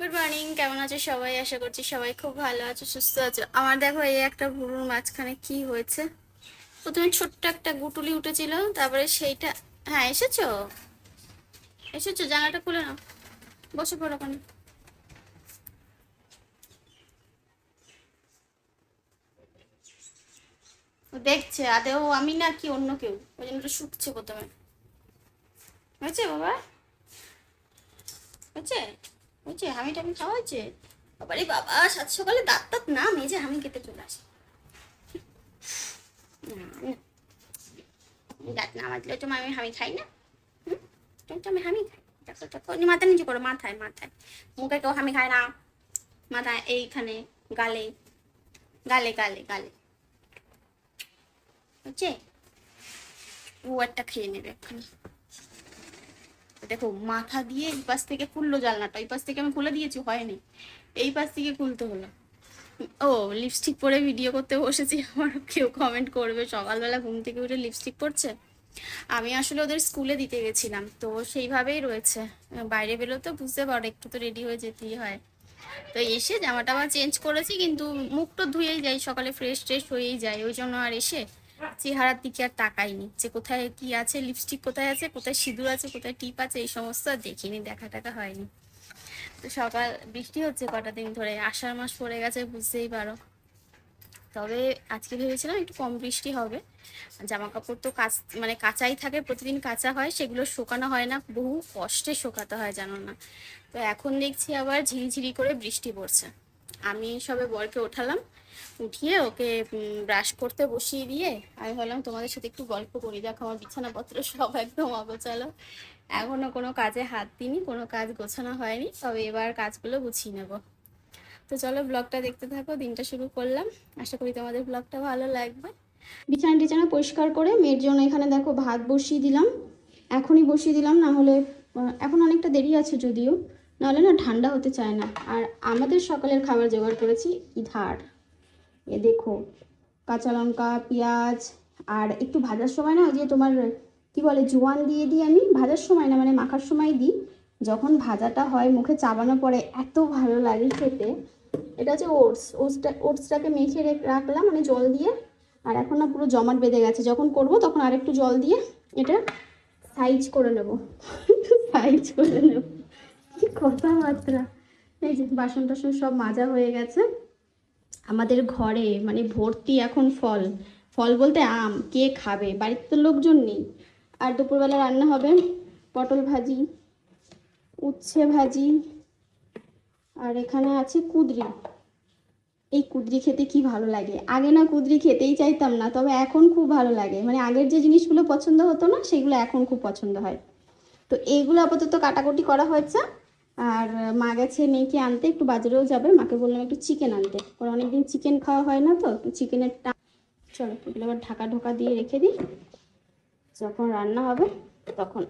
Good morning কেমন আছো সবাই? আশা করছি সবাই খুব ভালো আছো, সুস্থ আছো। আমার দেখো এই একটা ভুরুর মাঝখানে কি হয়েছে। প্রথমে ছোট্ট একটা গুটুলি উঠেছিল, তারপরে সেইটা হ্যাঁ এসেছ? এসেছ? জানাটা খুলে নাও। বসে পড়ো ওখানে। দেখছে আদেও আমি না কি অন্য কেউ? ওই জন্য ওটা শুকছে প্রথমে। হয়েছে বাবা? হয়েছে? হয়েছে হামি টামি খাওয়া হয়েছে? বাবারে বাবা, সাত সকালে দাঁত তাত না মেজে হামি খেতে চলে আসে। দাঁত না মাজলে তো আমি হামি খাই না। হুম? আমি হামি খাই। দেখো দেখো মাথা নিচু করো, মাথায় মাথায়। মুখে কেউ হামি খায় না। মাথায় এইখানে, গালে গালে গালে গালে। হচ্ছে ও একটা খেয়ে নেবে এক্ষুনি। দেখো, মাথা দিয়ে এই পাশ থেকে খুললো জানলাটা, এই পাশ থেকে আমি খুলে দিয়েছি, হয়নি। এই পাশ থেকে খুলতে হলো। ও লিপস্টিক পরে ভিডিও করতে বসেছি, আমার কেউ কমেন্ট করবে, সকালবেলা ঘুম থেকে উঠে লিপস্টিক পরছে? আমি আসলে ওদের স্কুলে দিতে গেছিলাম, তো সেইভাবেই রয়েছে। বাইরে বেরো তো বুঝতে পারো, একটু তো রেডি হয়ে যেতেই হয়। তো এসে জামাটা আবার চেঞ্জ করেছি, কিন্তু মুখ তো ধুয়েই যাই সকালে ফ্রেশ ট্রেশ হয়েই যায়, ওই জন্য আর এসে চেহারার দিকে আর তাকাইনি যে কোথায় কি আছে লিপস্টিক কোথায় আছে, কোথায় সিঁদুর আছে, কোথায় টিপ আছে, এই সমস্ত দেখিনি দেখা টাকা হয়নি। তো সকাল, বৃষ্টি হচ্ছে কটা দিন ধরে, আষাঢ় মাস পড়ে গেছে, বুঝতেই পারো। তবে আজকে ভেবেছিলাম একটু কম বৃষ্টি হবে। জামা কাপড় তো কাচ মানে কাঁচাই থাকে, প্রতিদিন কাঁচা হয়, সেগুলো শোকানো হয় না, বহু কষ্টে শোকাতে হয়, জানো না। তো এখন দেখছি আবার ঝিরিঝিরি করে বৃষ্টি পড়ছে। আমি সবে বরকে ওঠালাম, উঠিয়ে ওকে ব্রাশ করতে বসিয়ে দিয়ে আমি ভাবলাম তোমাদের সাথে একটু গল্প করি, দেখো আমার বিছানাপত্র সব একদম অগোছালো। এখনও কোনো কাজে হাত দিইনি, কোনো কাজ গোছানো হয়নি, তবে এবার কাজগুলো গুছিয়ে নেব। তো চলো ব্লগটা দেখতে থাকো, দিনটা শুরু করলাম। আশা করি তোমাদের ব্লগটা ভালো লাগবে। বিছানা টিছানা পরিষ্কার করে মেয়ের জন্য এখানে দেখো ভাত বসিয়ে দিলাম। এখনই বসিয়ে দিলাম, না হলে এখন অনেকটা দেরি আছে যদিও। নাহলে না ঠান্ডা হতে চায় না। আর আমাদের সকালের খাবার জোগাড় করেছি ইধার। এ দেখো, কাঁচা লঙ্কা, পেঁয়াজ, আর একটু ভাজার সময় না ওই যে তোমার, কি বলে, জোয়ান দিয়ে দিই আমি, ভাজার সময় না মানে মাখার সময় দিই। যখন ভাজাটা হয়, মুখে চাবানো পরে এত ভালো লাগে খেতে। এটা হচ্ছে ওটস। ওটসটা, ওটসটাকে মেখে রেখ- রাখলাম মানে জল দিয়ে। আর এখন না পুরো জমাট বেঁধে গেছে। যখন করব তখন আরেকটু জল দিয়ে এটা সাইজ করে নেব। সাইজ করে নেব। কথাবার্তা। এই যে বাসন টাসন সব মাজা হয়ে গেছে। আমাদের ঘরে মানে ভর্তি এখন ফল। ফল বলতে আম। কে খাবে? বাড়িতে তো লোকজন নেই। আর দুপুরবেলা রান্না হবে পটল ভাজি, উচ্ছে ভাজি, আর এখানে আছে কুদরি। এই কুদরি খেতে কি ভালো লাগে? আগে না কুদরি খেতেই চাইতাম না, তবে এখন খুব ভালো লাগে। মানে আগের যে জিনিসগুলো পছন্দ হতো না, সেগুলো এখন খুব পছন্দ হয়। তো এইগুলো আপাতত কাটাকুটি করা হয়েছে। আর মা গেছে মেয়েকে আনতে, একটু বাজারেও যাবে। মাকে বললাম একটু চিকেন আনতে। ওর অনেকদিন চিকেন খাওয়া হয় না তো চিকেনের টা চলো, এগুলো আবার ঢাকা ঢোকা দিয়ে রেখে দিই। যখন রান্না হবে, তখন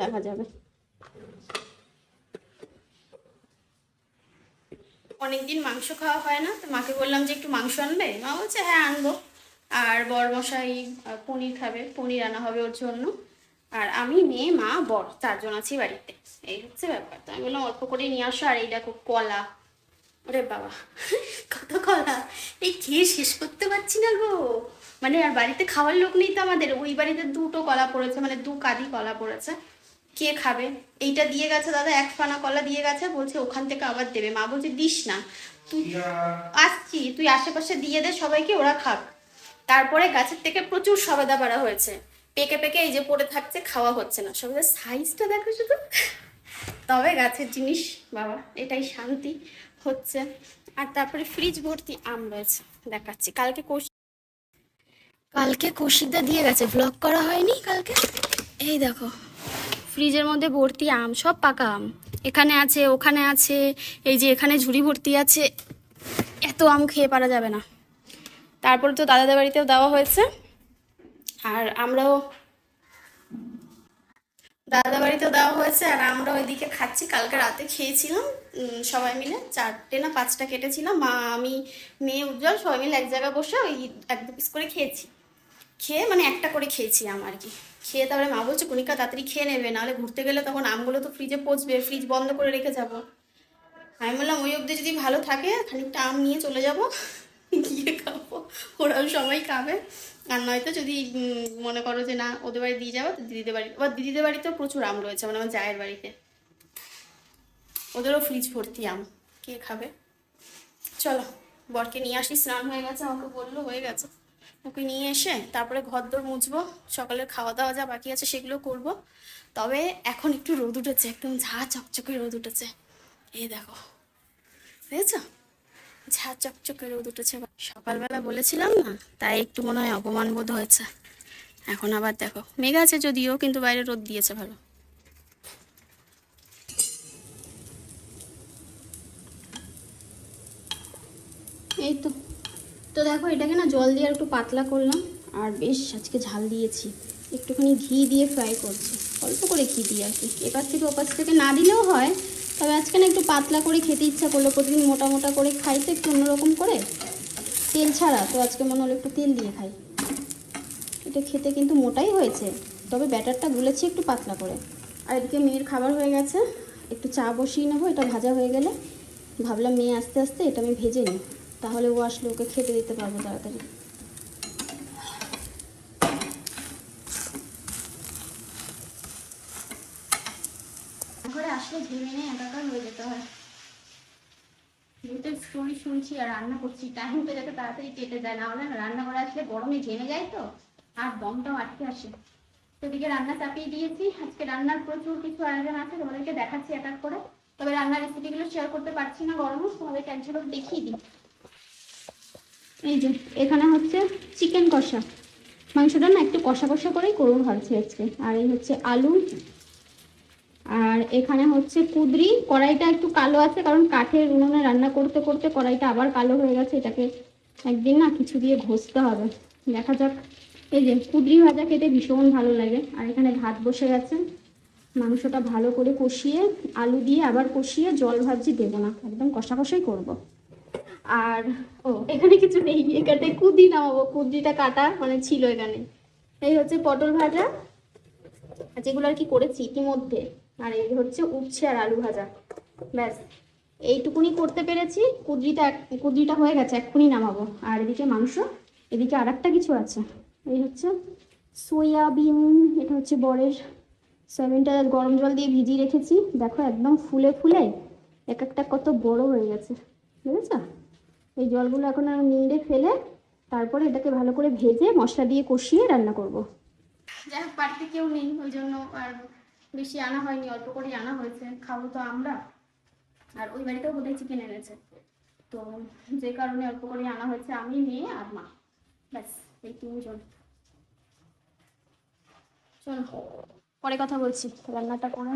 দেখা যাবে। অনেকদিন মাংস খাওয়া হয় না, তো মাকে বললাম যে একটু মাংস আনবে? মা বলছে হ্যাঁ আনব। আর বর মশাই পনির খাবে। পনির আনা হবে ওর জন্য। আর আমি মেয়ে মা বর চারজন আছি বাড়িতে। এই হচ্ছে ব্যাপার। তো আমি বললাম অল্প করে নিয়ে আসো আর এই দেখো কলা। ওরে বাবা কত কলা? এই খেয়ে শেষ করতে পারছি না গো। মানে আর বাড়িতে খাওয়ার লোক নেই তো আমাদের। ওই বাড়িতে দুটো কলা পড়েছে মানে দু কাঁদি কলা পড়েছে। কে খাবে? এইটা দিয়ে গেছে দাদা এক ফানা কলা দিয়ে গেছে। বলছে ওখান থেকে আবার দেবে। মা বলছে দিস না। তুই আসছি তুই আশেপাশে দিয়ে দে সবাইকে ওরা খাক। তারপরে গাছের থেকে প্রচুর সবেদা পাড়া হয়েছে। পেকে পেকে এই যে পড়ে থাকছে, খাওয়া হচ্ছে না। সবেদার সাইজটা দেখো শুধু। তবে গাছের জিনিস, বাবা, এটাই শান্তি হচ্ছে। আর তারপরে ফ্রিজ ভর্তি আম রয়েছে, দেখাচ্ছি। কালকে কোষ কালকে কষিদা দিয়ে গেছে। ব্লগ করা হয়নি কালকে? এই দেখো ফ্রিজের মধ্যে ভর্তি আম, সব পাকা আম। এখানে আছে, ওখানে আছে, এই যে এখানে ঝুড়ি ভর্তি আছে। এত আম খেয়ে পারা যাবে না। তারপরে তো দাদাদের বাড়িতেও দেওয়া হয়েছে। আর আমরাও দাদা বাড়িতেও দেওয়া হয়েছে, আর আমরা ওইদিকে খাচ্ছি। কালকে রাতে খেয়েছিলাম সবাই মিলে চারটে না পাঁচটা কেটেছিলাম। মা, আমি, মেয়ে, উজ্জ্বল সবাই মিলে এক জায়গায় বসে ওই এক দু পিস করে খেয়েছি। খেয়ে মানে একটা করে খেয়েছি আম আর কি। খেয়ে তারপরে মা বলছে, কণিকা, তাড়াতাড়ি খেয়ে নেবে, নাহলে ঘুরতে গেলে তখন আমগুলো তো ফ্রিজে পচবে ফ্রিজ বন্ধ করে রেখে যাব। আমি বললাম, ওই অবধি যদি ভালো থাকে, খানিকটা আম নিয়ে চলে যাব, গিয়ে খাব। ওরাও সবাই খাবে। আর নয়তো যদি মনে করো যে না, ওদের বাড়ি দিয়ে যাব তো দিদিদের বাড়ি আবার দিদিদের বাড়িতেও প্রচুর আম রয়েছে মানে আমার জায়ের বাড়িতে। ওদেরও ফ্রিজ ভর্তি আম, কে খাবে? চলো, বরকে নিয়ে আসি, স্নান হয়ে গেছে, আমাকে বলল, হয়ে গেছে। ওকে নিয়ে এসে তারপরে ঘর দোর মুছবো, সকালের খাওয়া দাওয়া যা বাকি আছে সেগুলো করব। তবে এখন একটু রোদ উঠেছে, একদম ঝা চকচকে রোদ উঠেছে। এই দেখো বুঝেছ ঝা চকচকে রোদ উঠেছে সকালবেলা বলেছিলাম না, তাই একটু মনে হয় অপমান বোধ হয়েছে। এখন আবার দেখো, মেঘ আছে যদিও, কিন্তু বাইরে রোদ দিয়েছে ভালো। এই তো তো দেখো, এটাকে না জল দিয়ে একটু পাতলা করলাম, আর বেশ আজকে ঝাল দিয়েছি। একটুখানি ঘি দিয়ে ফ্রাই করছি। অল্প করে ঘি দিয়ে আর কি। এপাশ থেকে ওপাশ থেকে না দিলেও হয় তবে আজকে না একটু পাতলা করে খেতে ইচ্ছা করল, প্রতিদিন মোটা মোটা করে খাই তো একটু অন্যরকম করে। তেল ছাড়া, তো আজকে মনে হলো একটু তেল দিয়ে খাই। এটা খেতে কিন্তু মোটাই হয়েছে, তবে ব্যাটারটা গুলেছি একটু পাতলা করে। আর এদিকে মেয়ের খাবার হয়ে গেছে, একটু চা বসিয়ে নেব, এটা ভাজা হয়ে গেলে। ভাবলাম মেয়ে আস্তে আস্তে এটা আমি ভেজে নিই, তাহলে ও আসলে ওকে খেতে দিতে পারব তাড়াতাড়ি ঘরে আসলে ঘেমে নিয়ে একাকার হয়ে যেতে হয় যেহেতু স্টোরি শুনছি আর রান্না করছি, টাইমটা যাতে তাড়াতাড়ি কেটে যায়, না হলে রান্না করে আসলে গরমে ঘেমে যায় তো, আর দমটাও আটকে আসে। তো এদিকে রান্না চাপিয়ে দিয়েছি, আজকে রান্নার প্রচুর কিছু আয়োজন আছে, তোমাদেরকে দেখাচ্ছি এক এক করে। তবে রান্নার রেসিপিগুলো শেয়ার করতে পারছি না গরমে, তোমাদেরকে এক ঝলক দেখিয়ে দিই। এই যে, এখানে হচ্ছে চিকেন কষা। মাংসটা না একটু কষা কষা করেই করব ভাবছি আজকে। আর এই হচ্ছে আলু আর এখানে হচ্ছে কুদরি, কড়াইটা একটু কালো আছে, কারণ কাঠের উনুনে রান্না করতে করতে কড়াইটা আবার কালো হয়ে গেছে, এটাকে একদিন না কিছু দিয়ে ঘষতে হবে। দেখা যাক। এই যে কুদরি ভাজা খেতে ভীষণ ভালো লাগে। আর এখানে ভাত বসে গেছে। মাংসটা ভালো করে কষিয়ে আলু দিয়ে আবার কষিয়ে জল ভাবছি দেবো না। একদম কষা কষাই করব। আর, ও, এখানে কিছু নেই। এখানে কুদি নামাবো। কুদিটা কাটা মানে ছিল এখানে। এই হচ্ছে পটল ভাজা। যেগুলো আর কি করেছি ইতিমধ্যে। আর এই হচ্ছে উচ্ছে আর আলু ভাজা। ব্যাস, এইটুকুনি করতে পেরেছি। কুদরিটা কুদরিটা হয়ে গেছে, এক্ষুনি নামাবো। আর এদিকে মাংস, এদিকে আর কিছু আছে। এই হচ্ছে সয়াবিন, এটা হচ্ছে বরের সয়াবিনটা গরম জল দিয়ে ভিজিয়ে রেখেছি। দেখো একদম ফুলে ফুলে এক একটা কত বড় হয়ে গেছে। বুঝেছ? এই জলগুলো এখন আমি নিংড়ে ফেলে তারপরে এটাকে ভালো করে ভেজে মশলা দিয়ে কষিয়ে রান্না করব। যাই হোক, বাড়িতে কেউ নেই, ওই জন্য আর বেশি আনা হয়নি অল্প করেই আনা হয়েছে খাব তো আমরা। আর ওই বাড়িতেও বোধহয় চিকেন এনেছে। তো যে কারণে অল্প করে আনা হয়েছে আমি মেয়ে আর মা। ব্যাস এই তিনজন। চলো পরে কথা বলছি। রান্নাটা করে।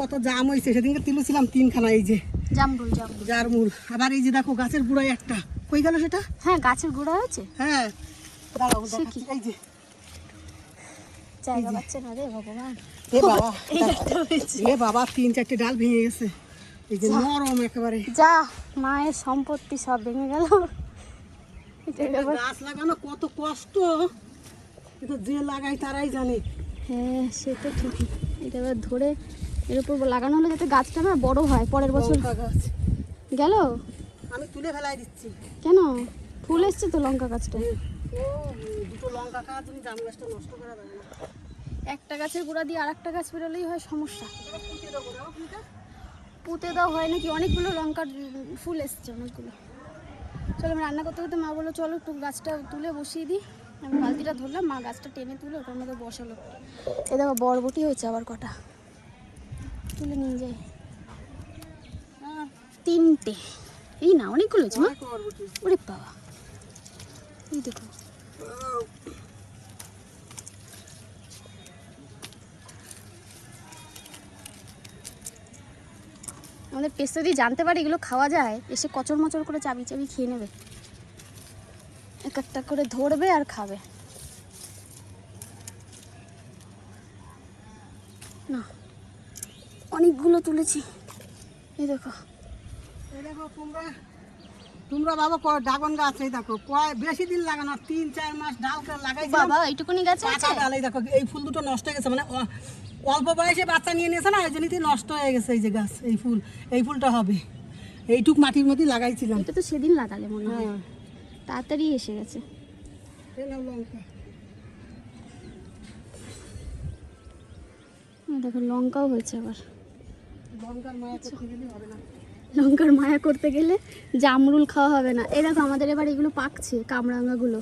কত জাম হয়েছে সেদিনকে তুলেছিলাম তিনখানা এই যে। জামরুল জামরুল। মূল আবার এই যে দেখো গাছের গুঁড়ায় একটা। কই গেল সেটা? হ্যাঁ গাছের গোড়া হয়েছে হ্যাঁ। দাঁড়াও এই যে। জায়গা পাচ্ছে না রে ভগবান। এ বাবা এ তিন চারটে ডাল ভেঙে গেছে। এই যে নরম একেবারে। যা মায়ের সম্পত্তি সব ভেঙে গেল। গাছ লাগানো কত কষ্ট। কিন্তু যে লাগাই তারাই জানে। হ্যাঁ সে তো ঠিকই এটা এবার ধরে এর উপর লাগানো হলে যাতে গাছটা না বড় হয় পরের বছর। গেল? আমি তুলে ফেলাই দিচ্ছি। কেন? ফুল এসছে তো লঙ্কা গাছটা দুটো লঙ্কা খাওয়া তুমি জাম গাছটা নষ্ট করা যাবে না। একটা গাছের গোড়া দিয়ে আর একটা গাছ বেরোলেই হয় সমস্যা। পুঁতে দাও হয় নাকি? অনেকগুলো লঙ্কার ফুল এসছে অনেকগুলো। চলো আমি রান্না করতে করতে মা বলল চলো একটু গাছটা তুলে বসিয়ে দিই। আমি বালতিটা ধরলাম মা গাছটা টেনে তুলে ওটার মধ্যে বসালো। এ দেখো বরবটি হয়েছে আবার কটা। তুলে নিয়ে যাই। তিনটে। এই না অনেকগুলো হয়েছে মা। ওরে বাবা। আমাদের পেস্তা দিয়ে জানতে পারি এগুলো খাওয়া যায়, এসে কচর মচর করে চাবি চাবি খেয়ে নেবে। এক একটা করে ধরবে আর খাবে। না, অনেকগুলো তুলেছি। এই দেখো। দেখো তোমরা বাবা ক- ড্রাগন গাছ এই দেখো কয় বেশি দিন লাগে না তিন চার মাস ডাল করে লাগাইছিলাম বাবা এইটুকুনি গাছ আছে? ডাল এই দেখো এই ফুল দুটো নষ্ট হয়ে গেছে মানে অল্প বয়সে বাচ্চা নিয়ে নিয়েছে না ওই জন্যই নষ্ট হয়ে গেছে এই যে গাছ এই ফুল এই ফুলটা হবে। এইটুক মাটির মধ্যে লাগাইছিলাম। এটা তো সেদিন লাগালে মনে হয়। হ্যাঁ। তাড়াতাড়ি এসে গেছে। লঙ্কা। দেখো লঙ্কাও হয়েছে আবার। লঙ্কার মায়া করতে গেলে হবে না। লঙ্কার মায়া করতে গেলে জামরুল খাওয়া হবে না। দেখো আমাদের এবার এগুলো পাকছে, কামরাঙ্গাগুলো।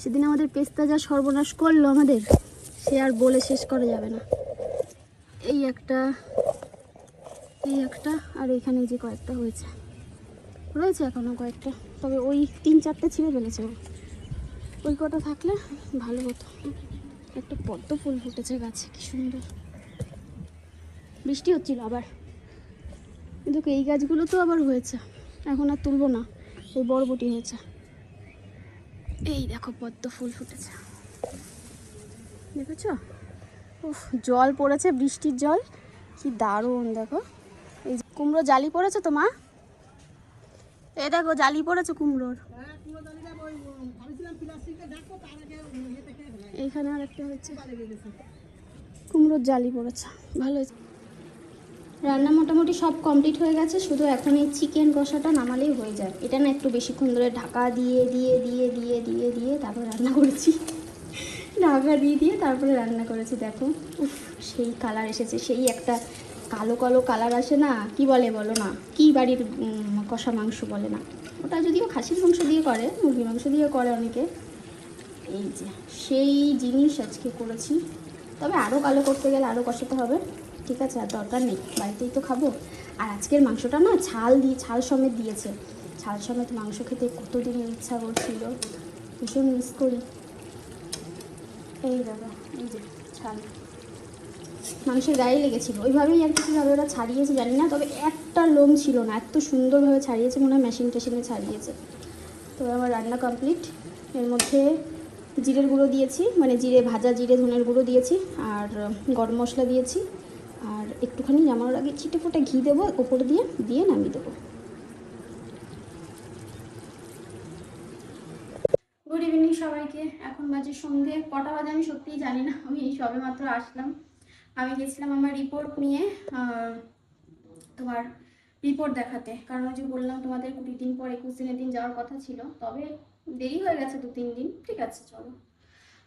সেদিন আমাদের পেস্তা যা সর্বনাশ করল আমাদের, সে আর বলে শেষ করা যাবে না। এই একটা এই একটা, আর এখানে যে কয়েকটা হয়েছে। রয়েছে এখনও কয়েকটা, তবে ওই তিন চারটে ছিঁড়ে ফেলেছে ওই কটা থাকলে ভালো হতো। একটা পদ্ম ফুল ফুটেছে গাছে, কি সুন্দর। বৃষ্টি হচ্ছিল আবার। কিন্তু এই গাছগুলো তো আবার হয়েছে। এখন আর তুলবো না। এই বরবটি হয়েছে। এই দেখো পদ্ম ফুল ফুটেছে। দেখেছ? উফ, জল পড়েছে, বৃষ্টির জল। কি দারুণ, দেখো। এই কুমড়ো জালি পড়েছে তো, মা? এই দেখো, জালি পড়েছে কুমড়োর। এইখানে আর একটা হচ্ছে কুমড়োর জালি পড়েছে। ভালো হয়েছে। রান্না মোটামুটি সব কমপ্লিট হয়ে গেছে, শুধু এখন এই চিকেন কষাটা নামালেই হয়ে যায়। এটা না একটু বেশিক্ষণ ধরে ঢাকা দিয়ে দিয়ে দিয়ে দিয়ে দিয়ে দিয়ে তারপরে রান্না করেছি। ঢাকা দিয়ে দিয়ে তারপরে রান্না করেছি, দেখো। উফ, সেই কালার এসেছে, সেই একটা কালো কালো কালার আসে না, কি বলে বলো না, কি বাড়ির কষা মাংস বলে না। ওটা যদিও খাসির মাংস দিয়ে করে, মুরগির মাংস দিয়ে করে অনেকে। এই যে, সেই জিনিস আজকে করেছি। তবে আরও কালো করতে গেলে আরও কষাতে হবে। ঠিক আছে, আর দরকার নেই, বাড়িতেই তো খাব। আর আজকের মাংসটা না ছাল দিয়ে ছাল সমেত দিয়েছে। ছাল সমেত মাংস খেতে কতদিনের ইচ্ছা করছিল? ভীষণ মিস করি। এই দাদা, এই যে ছাল মাংসের গায়ে লেগেছিল। ওইভাবেই আর কি কীভাবে ওরা ছাড়িয়েছে জানি না, তবে একটা লোম ছিল না, এত সুন্দরভাবে ছাড়িয়েছে, মনে হয় মেশিন টেশিনে ছাড়িয়েছে। তো আমার রান্না কমপ্লিট এর মধ্যে জিরের গুঁড়ো দিয়েছি মানে জিরে, ভাজা জিরে, ধনের গুঁড়ো দিয়েছি, আর গরম মশলা দিয়েছি। একটুখানি নামানোর আগে ছিটে ফোটা ঘি দেবো, ওপরে দিয়ে দিয়ে নামিয়ে দেবো। গুড ইভিনিং সবাইকে। এখন বাজে সন্ধে। কটা বাজে আমি সত্যিই জানি না। আমি এই সবে মাত্র আসলাম। আমি গেছিলাম আমার রিপোর্ট নিয়ে তোমার রিপোর্ট দেখাতে। কারণ ওই যে বললাম, তোমাদের কুড়ি দিন পর একুশ দিনের দিন যাওয়ার কথা ছিল। তবে দেরি হয়ে গেছে দু তিন দিন। ঠিক আছে, চলো।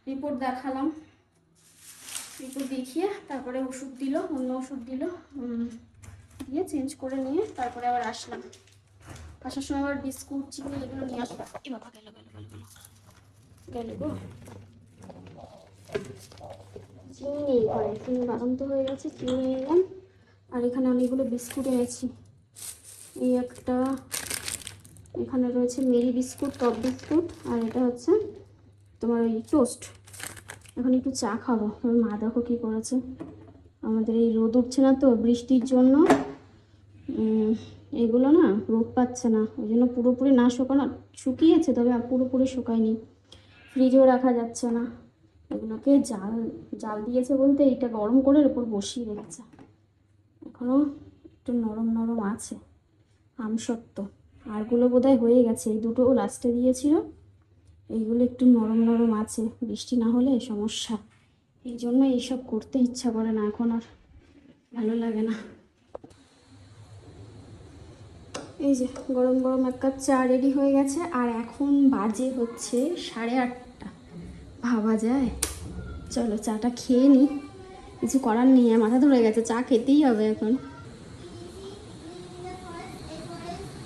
রিপোর্ট দেখালাম। রিপোর্ট দেখিয়ে তারপরে ওষুধ দিল, অন্য ওষুধ দিল দিয়ে চেঞ্জ করে নিয়ে তারপরে আবার আসলাম। আসার সময় আবার বিস্কুট, চিনি এগুলো নিয়ে আসলাম। এ গেল গো। চিনি নেই ঘরে চিনি বাড়ন্ত হয়ে গেছে, চিনি নিয়ে এলাম। আর এখানে অনেকগুলো বিস্কুট এনেছি। এই একটা, এখানে রয়েছে মেরি বিস্কুট টপ বিস্কুট, আর এটা হচ্ছে তোমার ওই টোস্ট এখন একটু চা খাব। আমার মা দেখো কী করেছে। আমাদের এই রোদ উঠছে না তো বৃষ্টির জন্য। এগুলো না রোদ পাচ্ছে না। ওই জন্য পুরোপুরি না শুকানো, শুকিয়েছে তবে পুরোপুরি শুকায়নি। ফ্রিজেও রাখা যাচ্ছে না। এগুলোকে জাল জাল দিয়েছে বলতে এইটা গরম করে উপর বসিয়ে রেখেছে। এখনও একটু নরম নরম আছে। আমসত্ত্ব আরগুলো বোধহয় হয়ে গেছে। এই দুটো লাস্টে দিয়েছিল। এইগুলো একটু নরম নরম আছে, বৃষ্টি না হলে সমস্যা। এই জন্য এইসব করতে ইচ্ছা করে না, এখন আর ভালো লাগে না। এই যে গরম গরম এক কাপ চা রেডি হয়ে গেছে, আর এখন বাজে হচ্ছে সাড়ে আটটা। ভাবা যায়? চলো চাটা খেয়ে নিই কিছু করার নেই মাথা ধরে গেছে, চা খেতেই হবে এখন।